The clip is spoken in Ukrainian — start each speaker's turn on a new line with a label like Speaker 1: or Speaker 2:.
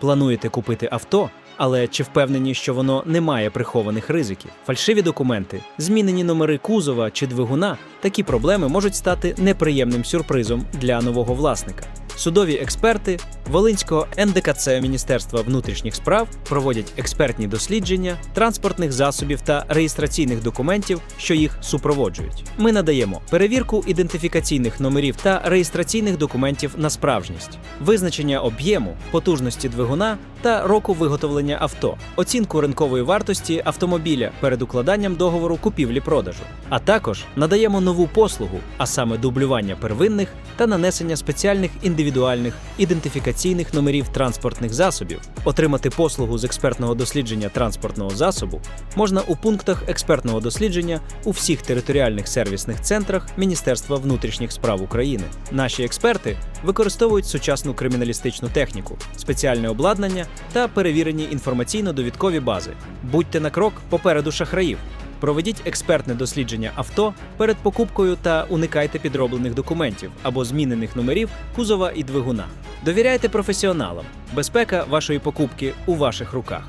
Speaker 1: Плануєте купити авто, але чи впевнені, що воно не має прихованих ризиків? Фальшиві документи, змінені номери кузова чи двигуна, такі проблеми можуть стати неприємним сюрпризом для нового власника. Судові експерти Волинського НДКЦ Міністерства внутрішніх справ проводять експертні дослідження транспортних засобів та реєстраційних документів, що їх супроводжують. Ми надаємо перевірку ідентифікаційних номерів та реєстраційних документів на справжність, визначення об'єму, потужності двигуна та року виготовлення авто, оцінку ринкової вартості автомобіля перед укладанням договору купівлі-продажу. А також надаємо нову послугу, а саме дублювання первинних та нанесення спеціальних індивідуальних ідентифікаційних номерів транспортних засобів. Отримати послугу з експертного дослідження транспортного засобу можна у пунктах експертного дослідження у всіх територіальних сервісних центрах Міністерства внутрішніх справ України. Наші експерти використовують сучасну криміналістичну техніку, спеціальне обладнання та перевірені інформаційно-довідкові бази. Будьте на крок попереду шахраїв. Проведіть експертне дослідження авто перед покупкою та уникайте підроблених документів або змінених номерів кузова і двигуна. Довіряйте професіоналам. Безпека вашої покупки у ваших руках.